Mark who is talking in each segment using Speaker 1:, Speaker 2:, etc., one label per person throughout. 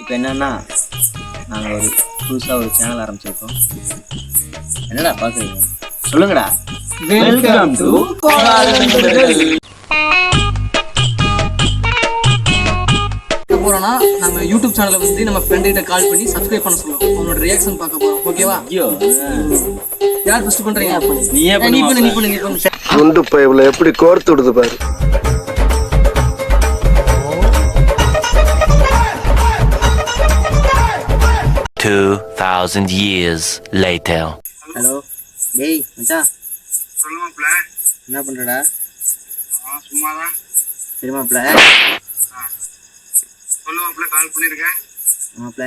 Speaker 1: இப்போ என்னன்னா நாங்கள் ஒரு புதுசாக ஒரு சேனல் ஆரம்பிச்சிருக்கோம். என்னடா பார்க்குறீங்க சொல்லுங்கடா. வெல்கம் டு
Speaker 2: பார்க்க போறோம்னா நம்ம யூடியூப் சேனலை வந்து நம்ம ஃப்ரெண்ட் கிட்ட கால் பண்ணி சப்ஸ்கிரைப் பண்ண சொல்லுவோம். அவனோட ரியாக்ஷன் பார்க்க போறோம். ஓகேவா
Speaker 1: ஐயோ.
Speaker 2: யார் ஃபர்ஸ்ட் பண்றீங்க?
Speaker 1: நீயே
Speaker 2: ஏய், நீ பண்ணு நீ பண்ணு நீ பண்ணு.
Speaker 3: குண்டு பைப்ல எப்படி கோர்த்து விடுது பாரு.
Speaker 4: Two thousand years later.
Speaker 1: Hello டேய் மச்சான்
Speaker 5: சொல்லுவாப்ல
Speaker 1: என்ன பண்ணுறடா
Speaker 5: சும்மாதான்.
Speaker 1: சரி மாப்பிள
Speaker 5: சொல்லுவாப்ல கால் பண்ணிருக்கேன்
Speaker 1: மாப்பிள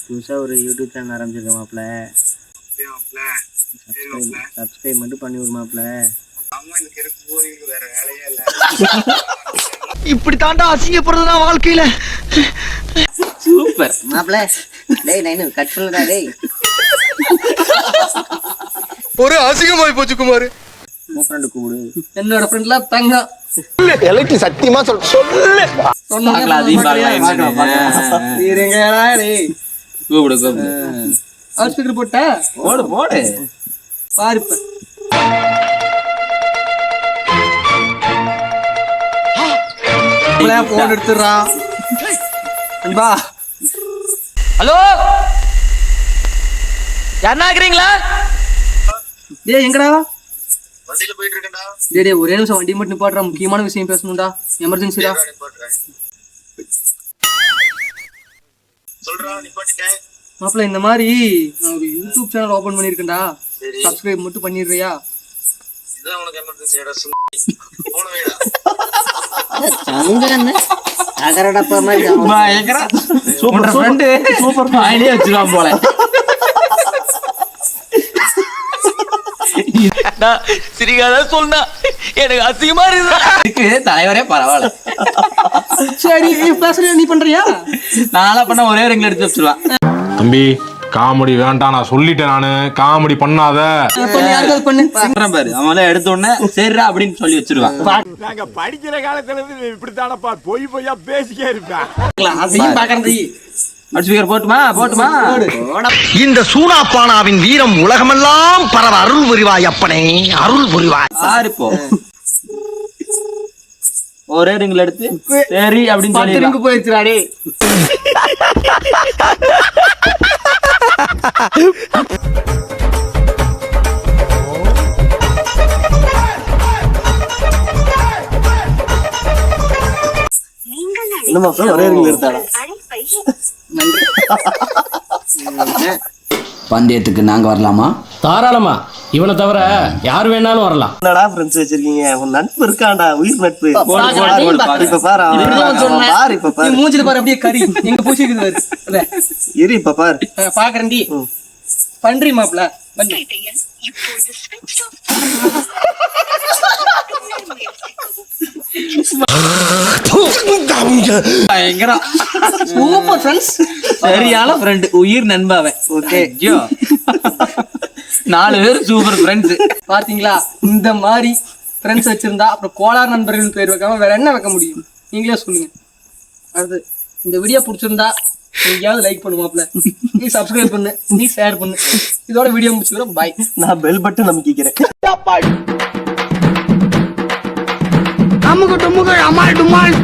Speaker 1: புதுசாக ஒரு யூடியூப் சேனல் ஆரம்பிச்சிருக்கேன்
Speaker 5: அப்படியாப்ல
Speaker 1: சப்ஸ்கிரைப் மட்டும் பண்ணி விடு மாப்பிள
Speaker 5: அம்மா இந்த கெருக்கு போய் வேற வேலையே இல்ல.
Speaker 3: இப்படி தாண்டா அசிங்கப்படுறதுனா வாழ்க்கையில.
Speaker 1: சூப்பர். மாப்பிள டேய் நைனு கட் பண்ணுடா டேய்.
Speaker 3: ஒரு அசிங்கமாய் போச்சு குமார்.
Speaker 1: உன் ஃப்ரெண்டு கூப்பிடு.
Speaker 2: என்னோட ஃப்ரெண்ட்ல தங்கம்
Speaker 3: எலக்ட்ரி சத்தியமா சொல் சொல்லு.
Speaker 2: இருங்கடா டேய்
Speaker 1: கூப்பிடு கூப்பிடு.
Speaker 2: ஸ்பீக்கர் போட்டா?
Speaker 1: போடு போடு.
Speaker 2: பாரு இப்ப போன் எடுத்துறான் அன்பா
Speaker 6: ஹலோ? யாருன்னா இருக்கிறீங்களா?
Speaker 2: டேய் எங்கடா?
Speaker 5: வண்டியில போயிட்டு இருக்கேன்டா
Speaker 2: டேய் டேய் ஒரே நிமிஷம் வண்டி மட்டும் நிப்பாட்டுறா. முக்கியமான விஷயம் பேசணும்டா. எமர்ஜென்சிடா
Speaker 5: சொல்றா நிப்பாட்டிட்டேன்
Speaker 2: மாப்பிள்ள இந்த மாதிரி நான் ஒரு யூடியூப் சேனல் ஓபன் பண்ணிருக்கேன்டா சப்ஸ்கிரைப் மட்டும் பண்ணிடுறியா?
Speaker 5: இதான் உனக்கு எமர்ஜென்சி இடம் போன வேடா.
Speaker 1: அகரடப்பா மாதிரி
Speaker 6: ஃப்ரெண்டு சூப்பர் வச்சிருவான் போல. சிரிக்காத சொன்னா எனக்கு அசிங்கமா இருக்கு தலைவரே பரவாயில்ல.
Speaker 2: சரி பேசுறியா? நீ பண்றியா?
Speaker 6: நான்லாம் பண்ண ஒரே ரிங்ல எடுத்து வச்சிருவான்.
Speaker 7: தம்பி காமெடி வேண்டாம் நான் சொல்லிட்டேன் நானு. காமெடி பண்ணாத.
Speaker 6: பாரு. அவன் எடுத்த உடனே சரிடா அப்படின்னு சொல்லி வச்சிருவான்
Speaker 7: நாங்க படிக்கிற காலத்துல இருந்து இப்படித்தானப்பா பொய் பொய்யா பேசிக்கே இருப்பேன்.
Speaker 2: அதையும் பாக்குறது
Speaker 3: இந்த சூனாப்பானாவின் வீரம் உலகமெல்லாம் பரவ அருள் புரிவாய் அப்பனே அருள் புரிவாய்.
Speaker 6: பாரு இப்போ ஒரே ரிங்ல எடுத்து சரி அப்படின்னு
Speaker 2: பத்து போயிருச்சுடா டேய்
Speaker 1: ஒரே
Speaker 8: பந்தயத்துக்கு நாங்க வரலாமா?
Speaker 9: தாராளமா. இவனை தவிர யார் வேணாலும் வரலாம்.
Speaker 3: என்னடா ஃப்ரெண்ட்ஸ் வச்சிருக்கீங்க? உன் நட்பு இருக்காண்டா உயிர் நட்பு. இப்ப பாரு அவன்
Speaker 2: இப்படிதான் சொன்னேன்.
Speaker 3: பாரு இப்ப
Speaker 2: நீ
Speaker 3: பாரு
Speaker 2: மூஞ்சில பாரு அப்படியே கறி. எங்க பூச்சிக்குது பாரு.
Speaker 3: இரு இப்ப பாரு.
Speaker 2: அஹ் பாக்குறேன்டி. பண்றி மாப்ள பண்ணு
Speaker 6: பயங்கர.
Speaker 2: சூப்பர் ஃப்ரெண்ட்ஸ்
Speaker 6: சரியான ஃப்ரெண்ட் உயிர் நண்பாவன்
Speaker 2: ஓகே
Speaker 6: ஐயோ. நாலு பேர் சூப்பர் ஃப்ரெண்ட்ஸ்
Speaker 2: பாத்தீங்களா? இந்த மாதிரி ஃப்ரெண்ட்ஸ் வச்சிருந்தா அப்புறம் கோளார் நண்பர்கள் பேர் வைக்காம வேற என்ன வைக்க முடியும்? நீங்களே சொல்லுங்க. அடுத்து இந்த வீடியோ பிடிச்சிருந்தா நீயாவது லைக் பண்ணு மாப்ள நீ சப்ஸ்கிரைப் பண்ணு நீ ஷேர் பண்ணு. இதோட வீடியோ முடிச்சுக்கிறோம். பாய்
Speaker 3: நான் பெல் பட்டன் அமைக்கிறேன்
Speaker 2: அம்முக்கு டும்முக்கு அம்மாள் டும்மாள்